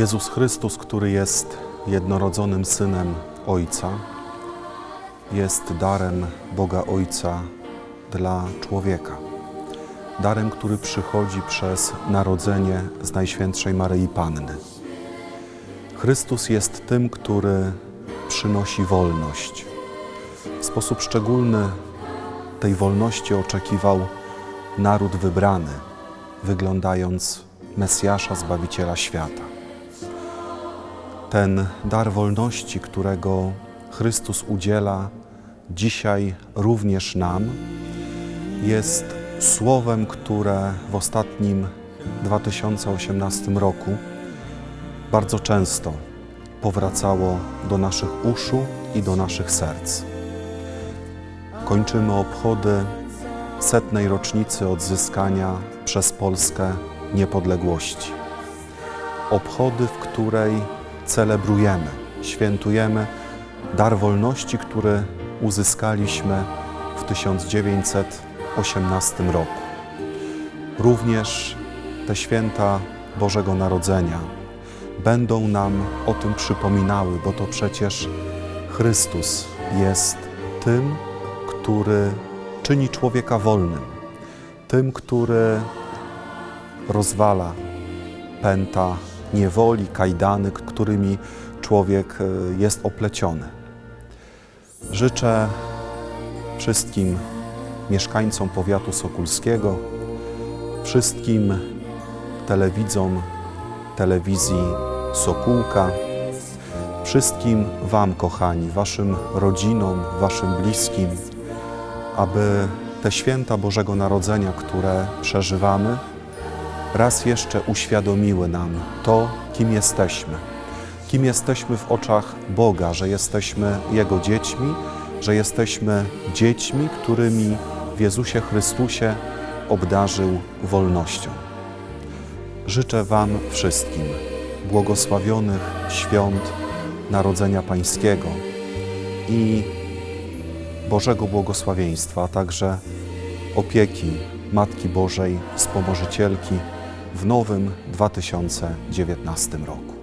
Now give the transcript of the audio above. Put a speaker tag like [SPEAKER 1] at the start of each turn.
[SPEAKER 1] Jezus Chrystus, który jest jednorodzonym Synem Ojca, jest darem Boga Ojca dla człowieka. Darem, który przychodzi przez narodzenie z Najświętszej Maryi Panny. Chrystus jest tym, który przynosi wolność. W sposób szczególny tej wolności oczekiwał naród wybrany, wyglądając Mesjasza, Zbawiciela świata. Ten dar wolności, którego Chrystus udziela dzisiaj również nam, jest słowem, które w ostatnim 2018 roku bardzo często powracało do naszych uszu i do naszych serc. Kończymy obchody setnej rocznicy odzyskania przez Polskę niepodległości. Obchody, w której celebrujemy, świętujemy dar wolności, który uzyskaliśmy w 1918 roku. Również te święta Bożego Narodzenia będą nam o tym przypominały, bo to przecież Chrystus jest tym, który czyni człowieka wolnym, tym, który rozwala pęta niewoli, kajdany, którymi człowiek e, jest opleciony. Życzę wszystkim mieszkańcom powiatu sokulskiego, wszystkim telewidzom telewizji Sokółka, wszystkim Wam, kochani, Waszym rodzinom, Waszym bliskim, aby te święta Bożego Narodzenia, które przeżywamy, raz jeszcze uświadomiły nam to, kim jesteśmy. Kim jesteśmy w oczach Boga, że jesteśmy Jego dziećmi, że jesteśmy dziećmi, którymi w Jezusie Chrystusie obdarzył wolnością. Życzę Wam wszystkim błogosławionych świąt Narodzenia Pańskiego i Bożego błogosławieństwa, a także opieki Matki Bożej, Wspomożycielki w nowym 2019 roku.